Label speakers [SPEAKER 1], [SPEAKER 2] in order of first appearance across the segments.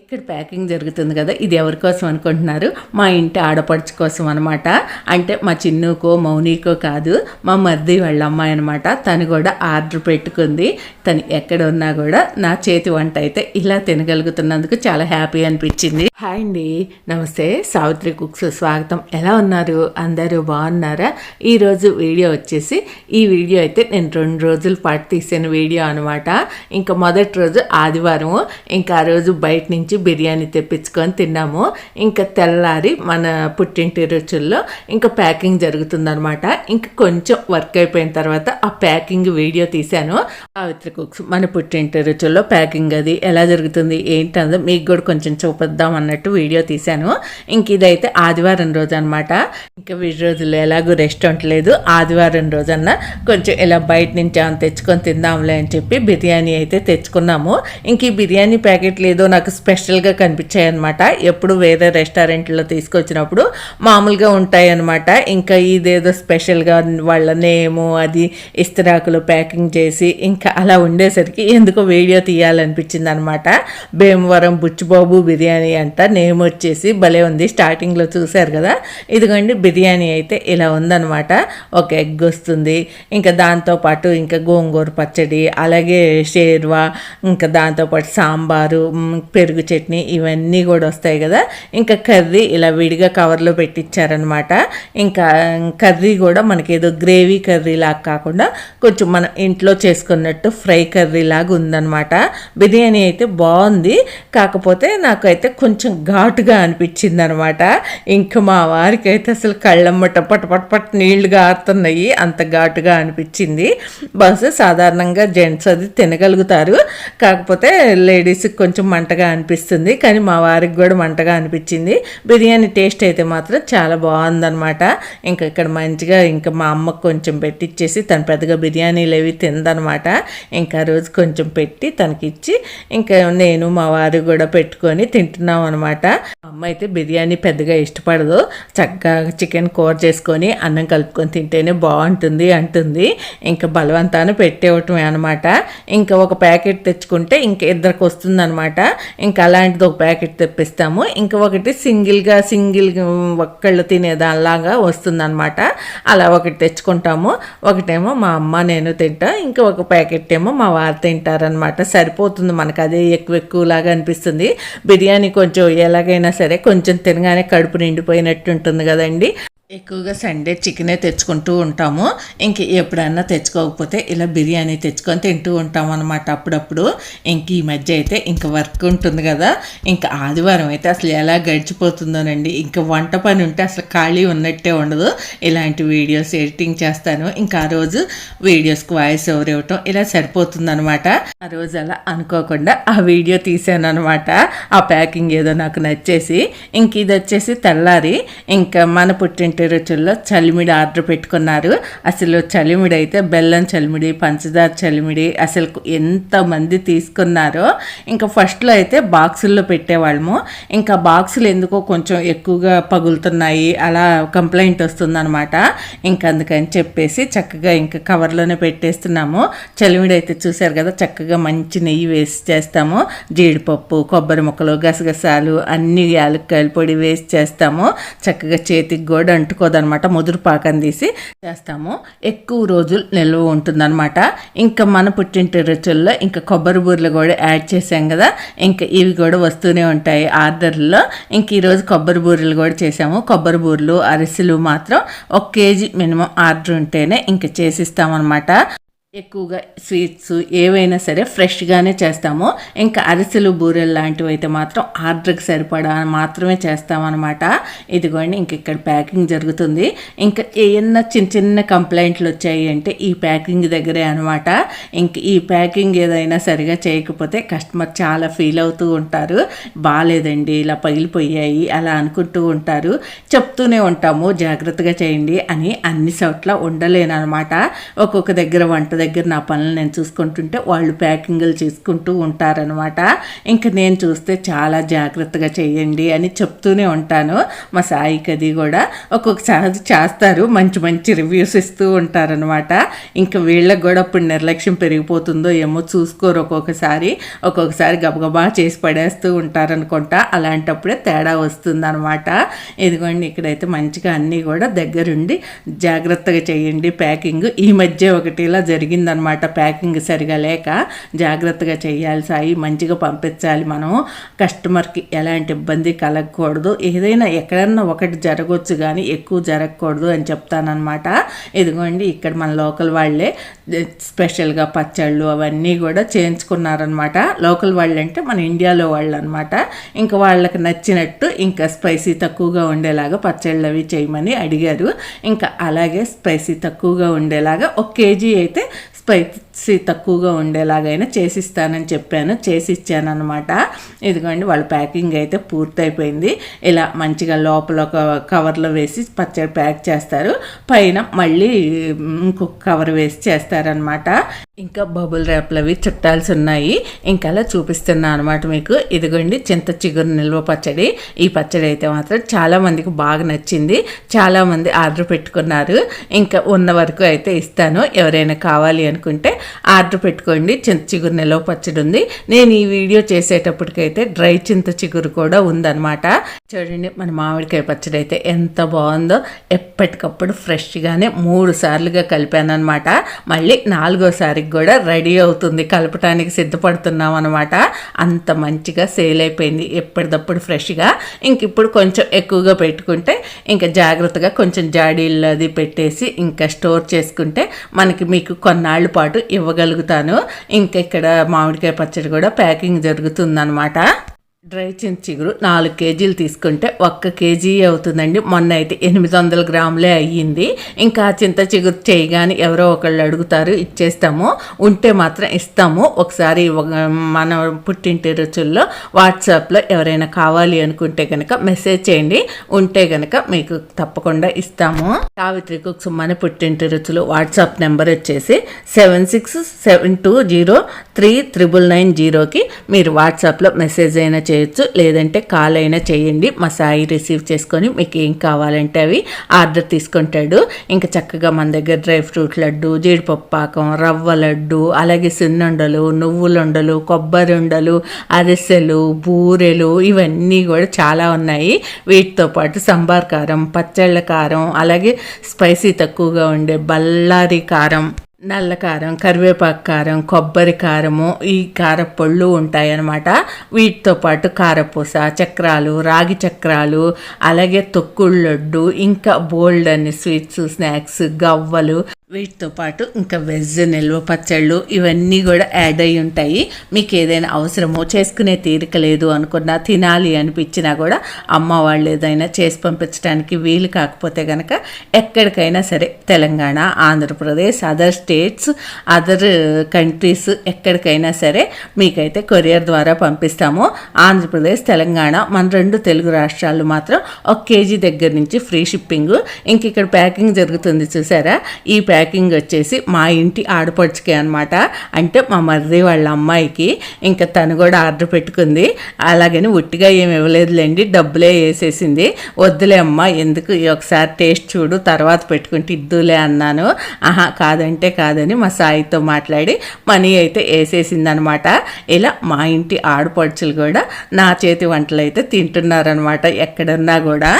[SPEAKER 1] ఇక్కడ ప్యాకింగ్ జరుగుతుంది కదా ఇది ఎవరి కోసం అనుకుంటున్నారు? మా ఇంటి ఆడపడుచు కోసం అనమాట అంటే మా చిన్నుకో మౌనికో కాదు మా మర్ది వాళ్ళ అమ్మాయి అనమాట తను కూడా ఆర్డర్ పెట్టుకుంది. తను ఎక్కడ ఉన్నా కూడా నా చేతి వంట అయితే ఇలా తినగలుగుతున్నందుకు చాలా హ్యాపీ అనిపించింది. హాయ్ అండి. నమస్తే. సావిత్రి కుక్స్ స్వాగతం. ఎలా ఉన్నారు? అందరూ బాగున్నారా? ఈరోజు వీడియో వచ్చేసి ఈ వీడియో అయితే నేను రెండు రోజుల పాటు తీసిన వీడియో అనమాట ఇంకా మొదటి రోజు ఆదివారం ఇంకా ఆ రోజు బయట నుంచి బిర్యానీ తెప్పించుకొని తిన్నాము. ఇంకా తెల్లారి మన పుట్టింటి రుచుల్లో ఇంకా ప్యాకింగ్ జరుగుతుందనమాట ఇంకా కొంచెం వర్క్ అయిపోయిన తర్వాత ఆ ప్యాకింగ్ వీడియో తీశాను. సావిత్రి కుక్స్ మన పుట్టింటి రుచుల్లో ప్యాకింగ్ అది ఎలా జరుగుతుంది ఏంటందో మీకు కూడా కొంచెం చూపిద్దాం అన్నట్టు వీడియో తీశాను. ఇంక ఇదైతే ఆదివారం రోజు అనమాట ఇంకా వీడి రోజుల్లో ఎలాగో రెస్టారెంట్ లేదు ఆదివారం రోజన్నా కొంచెం ఇలా బయట నుంచి ఏమైనా తెచ్చుకొని తిందాంలే అని చెప్పి బిర్యానీ అయితే తెచ్చుకున్నాము. ఇంక ఈ బిర్యానీ ప్యాకెట్లు ఏదో నాకు స్పెషల్గా కనిపించాయి అనమాట ఎప్పుడు వేరే రెస్టారెంట్లో తీసుకొచ్చినప్పుడు మామూలుగా ఉంటాయి అనమాట ఇంకా ఇదేదో స్పెషల్గా వాళ్ళ నేము అది ఇస్తిరాకులు ప్యాకింగ్ చేసి ఇంకా అలా ఉండేసరికి ఎందుకో వీడియో తీయాలనిపించింది అనమాట భీమవరం బుచ్చిబాబు బిర్యానీ అంట నేమ్ వచ్చేసి భలే ఉంది. స్టార్టింగ్లో చూశారు కదా? ఇదిగోండి బిర్యానీ అయితే ఇలా ఉందనమాట ఒక ఎగ్ వస్తుంది ఇంకా దాంతోపాటు ఇంకా గోంగూర పచ్చడి అలాగే షేర్వా ఇంకా దాంతోపాటు సాంబారు పెరుగు చట్నీ ఇవన్నీ కూడా వస్తాయి కదా. ఇంకా కర్రీ ఇలా విడిగా కవర్లో పెట్టించారనమాట ఇంకా కర్రీ కూడా మనకి ఏదో గ్రేవీ కర్రీ లాగా కాకుండా కొంచెం మనం ఇంట్లో చేసుకున్నట్టు ఫ్రై కర్రీ లాగా ఉందనమాట బిర్యానీ అయితే బాగుంది. కాకపోతే నాకైతే కొంచెం ఘాటుగా అనిపించింది అనమాట ఇంకా మా వారికి అయితే అసలు కళ్ళమ్మట పట పట పట నీళ్ళు గారుతున్నాయి. అంత ఘాటుగా అనిపించింది. బస్ సాధారణంగా జెంట్స్ అది తినగలుగుతారు. కాకపోతే లేడీస్కి కొంచెం మంటగా అనిపిస్తుంది కానీ మా వారికి కూడా మంటగా అనిపించింది. బిర్యానీ టేస్ట్ అయితే మాత్రం చాలా బాగుందన్నమాట. ఇంకా ఇక్కడ మంచిగా ఇంకా మా అమ్మకు కొంచెం పెట్టిచ్చేసి తను పెద్దగా బిర్యానీలు అవి తిందనమాట ఇంకా రోజు కొంచెం పెట్టి తనకిచ్చి ఇంకా నేను మా వారు కూడా పెట్టుకొని తింటున్నాం అనమాట అమ్మ అయితే బిర్యానీ పెద్దగా ఇష్టపడదు. చక్కగా చికెన్ కూర చేసుకొని అన్నం కలుపుకొని తింటేనే బాగుంటుంది అంటుంది. ఇంకా బలవంతాన పెట్టేవటమే అనమాట ఇంకా ఒక ప్యాకెట్ తెచ్చుకుంటే ఇంకా ఇద్దరికి వస్తుంది అనమాట ఇంకా అలాంటిది ఒక ప్యాకెట్ తెప్పిస్తాము. ఇంకా ఒకటి సింగిల్గా సింగిల్ ఒక్కళ్ళు తినేదానిలాగా వస్తుందన్నమాట. అలా ఒకటి తెచ్చుకుంటాము. ఒకటేమో మా అమ్మ నేను తింటా. ఇంకా ఒక ప్యాకెట్ ఏమో మా వారు తింటారనమాట సరిపోతుంది మనకు. అదే ఎక్కువ ఎక్కువలాగా అనిపిస్తుంది. బిర్యానీ కొంచెం ఎలాగైనా సరే కొంచెం తినగానే కడుపు నిండిపోయినట్టు ఉంటుంది కదండి. ఎక్కువగా సండే చికెనే తెచ్చుకుంటూ ఉంటాము. ఇంక ఎప్పుడన్నా తెచ్చుకోకపోతే ఇలా బిర్యానీ తెచ్చుకొని తింటూ ఉంటాం అనమాట అప్పుడప్పుడు. ఇంక ఈ మధ్య అయితే ఇంకా వర్క్ ఉంటుంది కదా. ఇంకా ఆదివారం అయితే అసలు ఎలా గడిచిపోతుందోనండి. ఇంకా వంట పని ఉంటే అసలు ఖాళీ ఉన్నట్టే ఉండదు. ఇలాంటి వీడియోస్ ఎడిటింగ్ చేస్తాను. ఇంకా ఆ రోజు వీడియోస్కి వాయిస్ ఓవర్ ఇవ్వటం ఇలా సరిపోతుందనమాట ఆ రోజు అలా అనుకోకుండా ఆ వీడియో తీసాను అనమాట ఆ ప్యాకింగ్ ఏదో నాకు నచ్చేసి. ఇంక ఇది వచ్చేసి తెల్లారి. ఇంకా మన పుట్టిన రుచుల్లో చలిమిడి ఆర్డర్ పెట్టుకున్నారు. అసలు చలిమిడి అయితే బెల్లం చలిమిడి పంచదార చలిమిడి అసలు ఎంతమంది తీసుకున్నారో. ఇంకా ఫస్ట్లో అయితే బాక్సుల్లో పెట్టేవాళ్ళము. ఇంకా బాక్సులు ఎందుకో కొంచెం ఎక్కువగా పగులుతున్నాయి. అలా కంప్లైంట్ వస్తుందన్నమాట. ఇంకా అందుకని చెప్పేసి చక్కగా ఇంకా కవర్లోనే పెట్టేస్తున్నాము. చలిమిడి అయితే చూశారు కదా చక్కగా మంచి నెయ్యి వేసి చేస్తాము. జీడిపప్పు కొబ్బరి ముక్కలు గసగసాలు అన్ని యాలక్కాయల పొడి వేసి చేస్తాము. చక్కగా చేతికి కూడా అంటుకోదనమాట. ముదురు పాకం తీసి చేస్తాము. ఎక్కువ రోజులు నిల్వ ఉంటుందన్నమాట ఇంకా మన పుట్టింటి రుచుల్లో ఇంకా కొబ్బరి బూరెలు కూడా యాడ్ చేసాం కదా. ఇంకా ఇవి కూడా వస్తూనే ఉంటాయి ఆర్డర్లో. ఇంక ఈరోజు కొబ్బరి బూరెలు కూడా చేసాము. కొబ్బరి బూరెలు అరిసెలు మాత్రం ఒక కేజీ మినిమం ఆర్డర్ ఉంటేనే ఇంకా చేసిస్తామన్నమాట ఎక్కువగా స్వీట్స్ ఏవైనా సరే ఫ్రెష్గానే చేస్తాము. ఇంకా అరిసెలు బూరెలు లాంటివి అయితే మాత్రం ఆర్డర్కి సరిపడా మాత్రమే చేస్తామన్నమాట. ఇదిగోండి ఇంక ఇక్కడ ప్యాకింగ్ జరుగుతుంది. ఇంకా ఏమన్నా చిన్న చిన్న కంప్లైంట్లు వచ్చాయి అంటే ఈ ప్యాకింగ్ దగ్గరే అనమాట ఇంక ఈ ప్యాకింగ్ ఏదైనా సరిగా చేయకపోతే కస్టమర్ చాలా ఫీల్ అవుతూ ఉంటారు. బాగాలేదండి ఇలా పగిలిపోయాయి అలా అనుకుంటూ ఉంటారు. చెప్తూనే ఉంటాము జాగ్రత్తగా చేయండి అని అన్ని చోట్ల ఉండలేనమాట ఒక్కొక్క దగ్గర వంట దగ్గర దగ్గర నా పనులు నేను చూసుకుంటుంటే వాళ్ళు ప్యాకింగ్లు చేసుకుంటూ ఉంటారనమాట ఇంకా నేను చూస్తే చాలా జాగ్రత్తగా చేయండి అని చెప్తూనే ఉంటాను. మా సాయికి అది కూడా ఒక్కొక్కసారి చేస్తారు. మంచి మంచి రివ్యూస్ ఇస్తూ ఉంటారనమాట ఇంకా వీళ్ళకి కూడా ఇప్పుడు నిర్లక్ష్యం పెరిగిపోతుందో ఏమో చూసుకోరు ఒక్కొక్కసారి. ఒక్కొక్కసారి గబగబా చేసి పడేస్తూ ఉంటారనుకుంటా. అలాంటప్పుడే తేడా వస్తుందనమాట ఇదిగోండి ఇక్కడైతే మంచిగా అన్నీ కూడా దగ్గరుండి జాగ్రత్తగా చేయండి ప్యాకింగ్. ఈ మధ్య ఒకటి ఇలా జరిగిందనమాట ప్యాకింగ్ సరిగా లేక జాగ్రత్తగా చేయాలి సాయి మంచిగా పంపించాలి మనం. కస్టమర్కి ఎలాంటి ఇబ్బంది కలగకూడదు. ఏదైనా ఎక్కడన్నా ఒకటి జరగవచ్చు కానీ ఎక్కువ జరగకూడదు అని చెప్తానమాట ఇదిగోండి ఇక్కడ మన లోకల్ వాళ్ళే స్పెషల్గా పచ్చళ్ళు అవన్నీ కూడా చేయించుకున్నారనమాట లోకల్ వాళ్ళు అంటే మన ఇండియాలో వాళ్ళు అనమాట ఇంకా వాళ్ళకి నచ్చినట్టు ఇంకా స్పైసీ తక్కువగా ఉండేలాగా పచ్చళ్ళు అవి చేయమని అడిగారు. ఇంకా అలాగే స్పైసీ తక్కువగా ఉండేలాగా ఒక కేజీ అయితే like సి తక్కువగా ఉండేలాగైనా చేసిస్తానని చెప్పాను. చేసి ఇచ్చాను అనమాట ఇదిగోండి వాళ్ళ ప్యాకింగ్ అయితే పూర్తయిపోయింది. ఇలా మంచిగా లోపల ఒక కవర్లో వేసి పచ్చడి ప్యాక్ చేస్తారు. పైన మళ్ళీ ఇంకొక కవర్ వేసి చేస్తారనమాట ఇంకా బబుల్ ర్యాప్లు అవి చుట్టాల్సి ఉన్నాయి ఇంకా అలా చూపిస్తున్నాను అనమాట మీకు. ఇదిగోండి చింత చిగురు నిల్వ పచ్చడి. ఈ పచ్చడి అయితే మాత్రం చాలామందికి బాగా నచ్చింది. చాలామంది ఆర్డర్ పెట్టుకున్నారు. ఇంకా ఉన్న వరకు అయితే ఇస్తాను. ఎవరైనా కావాలి అనుకుంటే ఆర్డర్ పెట్టుకోండి. చింత చిగురు నిలవ పచ్చడి ఉంది. నేను ఈ వీడియో చేసేటప్పటికైతే డ్రై చింత చిగురు కూడా ఉందన్నమాట. చూడండి మన మామిడికాయ పచ్చడి అయితే ఎంత బాగుందో. ఎప్పటికప్పుడు ఫ్రెష్గానే మూడు సార్లుగా కలిపాను అనమాట మళ్ళీ నాలుగోసారికి కూడా రెడీ అవుతుంది. కలపటానికి సిద్ధపడుతున్నాం అనమాట అంత మంచిగా సేల్ అయిపోయింది. ఎప్పటిదప్పుడు ఫ్రెష్గా. ఇంక ఇప్పుడు కొంచెం ఎక్కువగా పెట్టుకుంటే ఇంకా జాగ్రత్తగా కొంచెం జాడీల్లో అది పెట్టేసి ఇంకా స్టోర్ చేసుకుంటే మనకి మీకు కొన్నాళ్ళ పాటు ఇవ్వగలుగుతాను. ఇంకా ఇక్కడ మామిడికాయ పచ్చడి కూడా ప్యాకింగ్ జరుగుతుందనమాట డ్రై చింత చిగురు నాలుగు కేజీలు తీసుకుంటే ఒక్క కేజీ అవుతుందండి. మొన్న అయితే ఎనిమిది వందల గ్రాములే అయ్యింది. ఇంకా చింత చిగురు చేయగానే ఎవరో ఒకళ్ళు అడుగుతారు ఇచ్చేస్తాము. ఉంటే మాత్రం ఇస్తాము. ఒకసారి మన పుట్టింటి రుచుల్లో వాట్సాప్లో ఎవరైనా కావాలి అనుకుంటే కనుక మెసేజ్ చేయండి. ఉంటే కనుక మీకు తప్పకుండా ఇస్తాము. సావిత్రి కుక్స్ మన పుట్టింటి రుచులు వాట్సాప్ నెంబర్ వచ్చేసి seven six seven two zero three triple nine జీరోకి మీరు వాట్సాప్లో మెసేజ్ అయినా చేయొచ్చు లేదంటే కాల్ అయినా చేయండి. మా సాయి రిసీవ్ చేసుకొని మీకు ఏం కావాలంటే అవి ఆర్డర్ తీసుకుంటాడు. ఇంకా చక్కగా మన దగ్గర డ్రై ఫ్రూట్ లడ్డు జీడిపప్పు పాకం రవ్వ లడ్డు అలాగే సున్నుండలు నువ్వులుండలు కొబ్బరి ఉండలు అరిసెలు బూరెలు ఇవన్నీ కూడా చాలా ఉన్నాయి. వీటితో పాటు సంబార్ కారం పచ్చళ్ళ కారం అలాగే స్పైసీ తక్కువగా ఉండే బల్లారి కారం. నల్ల కారం కరివేపాకు కారం కొబ్బరి కారము ఈ కారపళ్ళు ఉంటాయన్నమాట. వీటితో పాటు కారపూస చక్రాలు రాగి చక్రాలు అలాగే తొక్కుడు లడ్డు ఇంకా బోల్డ్ అన్ని స్వీట్స్ స్నాక్స్ గవ్వలు. వీటితో పాటు ఇంకా వెజ్ నిల్వ పచ్చళ్ళు ఇవన్నీ కూడా యాడ్ అయి ఉంటాయి. మీకు ఏదైనా అవసరమో చేసుకునే తీరిక లేదు అనుకున్నా తినాలి అనిపించినా కూడా అమ్మ వాళ్ళు ఏదైనా చేసి పంపించడానికి వీలు కాకపోతే కనుక ఎక్కడికైనా సరే Telangana Andhra Pradesh other states other countries ఎక్కడికైనా సరే మీకైతే కొరియర్ ద్వారా పంపిస్తాము. ఆంధ్రప్రదేశ్ తెలంగాణ మన రెండు తెలుగు రాష్ట్రాలు మాత్రం ఒక కేజీ దగ్గర నుంచి ఫ్రీ షిప్పింగ్. ఇంక ఇక్కడ ప్యాకింగ్ జరుగుతుంది చూసారా? ఈ ప్యాకింగ్ వచ్చేసి మా ఇంటి ఆడపడుచుకే అనమాట అంటే మా మర్రి వాళ్ళ అమ్మాయికి. ఇంకా తను కూడా ఆర్డర్ పెట్టుకుంది. అలాగని ఉట్టిగా ఏమి ఇవ్వలేదులేండి. డబ్బులే వేసేసింది. వద్దులే అమ్మ ఎందుకు? ఒకసారి టేస్ట్ చూడు తర్వాత పెట్టుకుంటే ఇద్దులే అన్నాను. ఆహా కాదంటే కాదని మా సాయితో మాట్లాడి మనీ అయితే వేసేసింది అనమాట ఇలా మా ఇంటి ఆడపడుచులు కూడా నా చేతి వంటలు అయితే తింటున్నారనమాట ఎక్కడన్నా కూడా.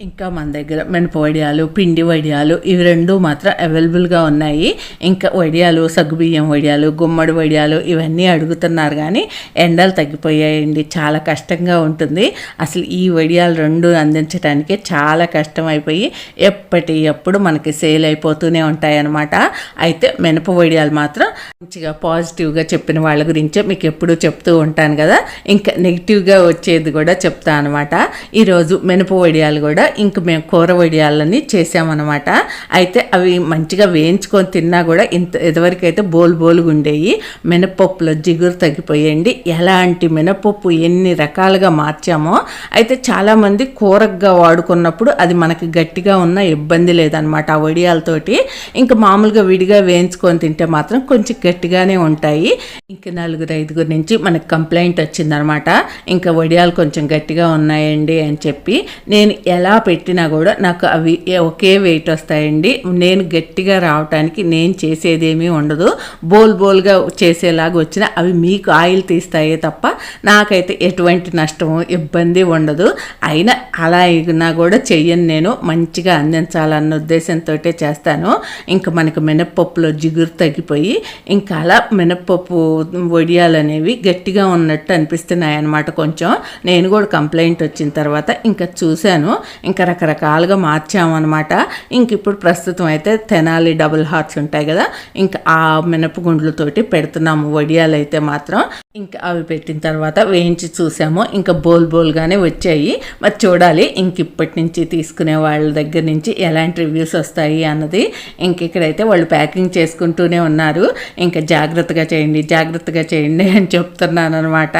[SPEAKER 1] ఇంకా మన దగ్గర మినప వడియాలు పిండి వడియాలు ఇవి రెండు మాత్రం అవైలబుల్గా ఉన్నాయి. ఇంకా వడియాలు సగ్గుబియ్యం వడియాలు గుమ్మడి వడియాలు ఇవన్నీ అడుగుతున్నారు కానీ ఎండలు తగ్గిపోయాయండి. చాలా కష్టంగా ఉంటుంది. అసలు ఈ వడియాలు రెండు అందించడానికి చాలా కష్టం అయిపోయి ఎప్పటి ఎప్పుడు మనకి సేల్ అయిపోతూనే ఉంటాయన్నమాట. అయితే మినప వడియాలు మాత్రం మంచిగా పాజిటివ్గా చెప్పిన వాళ్ళ గురించే మీకు ఎప్పుడూ చెప్తూ ఉంటాను కదా. ఇంకా నెగిటివ్గా వచ్చేది కూడా చెప్తాను అనమాట ఈరోజు మినప వడియాలు కూడా ఇంక మేము కూర వడియాలని చేసామన్నమాట. అయితే అవి మంచిగా వేయించుకొని తిన్నా కూడా ఇంత ఇదివరకైతే బోల్ బోలు బోలుగా ఉండేవి మినపప్పులో జిగురు తగ్గిపోయండి ఎలాంటి మినపప్పు ఎన్ని రకాలుగా మార్చామో. అయితే చాలామంది కూరగా వాడుకున్నప్పుడు అది మనకి గట్టిగా ఉన్న ఇబ్బంది లేదనమాట ఆ వడియాలతోటి. ఇంకా మామూలుగా విడిగా వేయించుకొని తింటే మాత్రం కొంచెం గట్టిగానే ఉంటాయి. ఇంకా నలుగురు ఐదుగురు నుంచి మనకు కంప్లైంట్ వచ్చిందనమాట ఇంకా వడియాలు కొంచెం గట్టిగా ఉన్నాయండి అని చెప్పి. నేను ఎలా పెట్టినా కూడా నాకు అవి ఒకే వెయిట్ వస్తాయండి. నేను గట్టిగా రావటానికి నేను చేసేదేమీ ఉండదు. బోల్ బోల్గా చేసేలాగా వచ్చిన అవి మీకు ఆయిల్ తీస్తాయే తప్ప నాకైతే ఎటువంటి నష్టము ఇబ్బంది ఉండదు. అయినా అలా అయినా కూడా చెయ్యను నేను. మంచిగా అందించాలన్న ఉద్దేశంతో చేస్తాను. ఇంకా మనకు మినప్పప్పులో జిగురు తగ్గిపోయి ఇంకా అలా మినప్పప్పు వడియాలు అనేవి గట్టిగా ఉన్నట్టు అనిపిస్తున్నాయి అన్నమాట కొంచెం. నేను కూడా కంప్లైంట్ వచ్చిన తర్వాత ఇంకా చూశాను. ఇంకా రకరకాలుగా మార్చామన్నమాట. ఇంక ఇప్పుడు ప్రస్తుతం అయితే తెనాలి డబుల్ హార్ట్స్ ఉంటాయి కదా ఇంకా ఆ మినపగుండ్లతోటి పెడుతున్నాము. వడియాలు అయితే మాత్రం ఇంకా అవి పెట్టిన తర్వాత వేయించి చూసాము. ఇంకా బోల్ బోల్గానే వచ్చాయి. మరి చూడాలి ఇంక ఇప్పటి నుంచి తీసుకునే వాళ్ళ దగ్గర నుంచి ఎలాంటి రివ్యూస్ వస్తాయి అన్నది ఇంక ఇక్కడైతే వాళ్ళు ప్యాకింగ్ చేసుకుంటూనే ఉన్నారు. ఇంకా జాగ్రత్తగా చేయండి జాగ్రత్తగా చేయండి అని చెప్తున్నాను అనమాట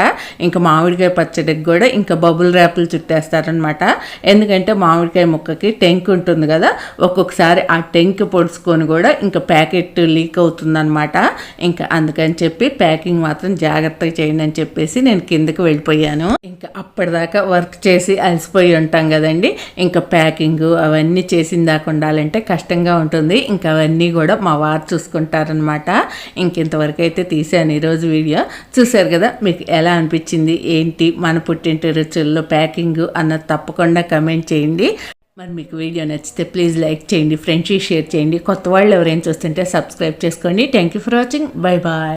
[SPEAKER 1] ఇంకా మామిడికాయ పచ్చడికి కూడా ఇంకా బబుల్ ర్యాపులు చుట్టేస్తారనమాట ఎందుకంటే మామిడికాయ ముక్కకి టెంక్ ఉంటుంది కదా ఒక్కొక్కసారి ఆ టెంక్ పొడుచుకొని కూడా ఇంకా ప్యాకెట్ లీక్ అవుతుందన్నమాట. ఇంకా అందుకని చెప్పి ప్యాకింగ్ మాత్రం జాగ్రత్తగా చేయండి అని చెప్పేసి నేను కిందకి వెళ్ళిపోయాను. ఇంకా అప్పటిదాకా వర్క్ చేసి అలసిపోయి ఉంటాం కదండి. ఇంకా ప్యాకింగ్ అవన్నీ చేసిన దాకా ఉండాలంటే కష్టంగా ఉంటుంది. ఇంకా అవన్నీ కూడా మా వారు చూసుకుంటారనమాట ఇంకెంతవరకు అయితే తీసాను ఈరోజు వీడియో. చూసారు కదా మీకు ఎలా అనిపించింది? ఏంటి మన పుట్టింటి రుచుల్లో ప్యాకింగ్ అన్నది తప్పకుండా కమెంట్ చేయండి. మరి మీకు వీడియో నచ్చితే ప్లీజ్ లైక్ చేయండి ఫ్రెండ్స్కి షేర్ చేయండి. కొత్త వాళ్ళు ఎవరైనా చూస్తుంటే సబ్స్క్రైబ్ చేసుకోండి. Thank you for watching bye bye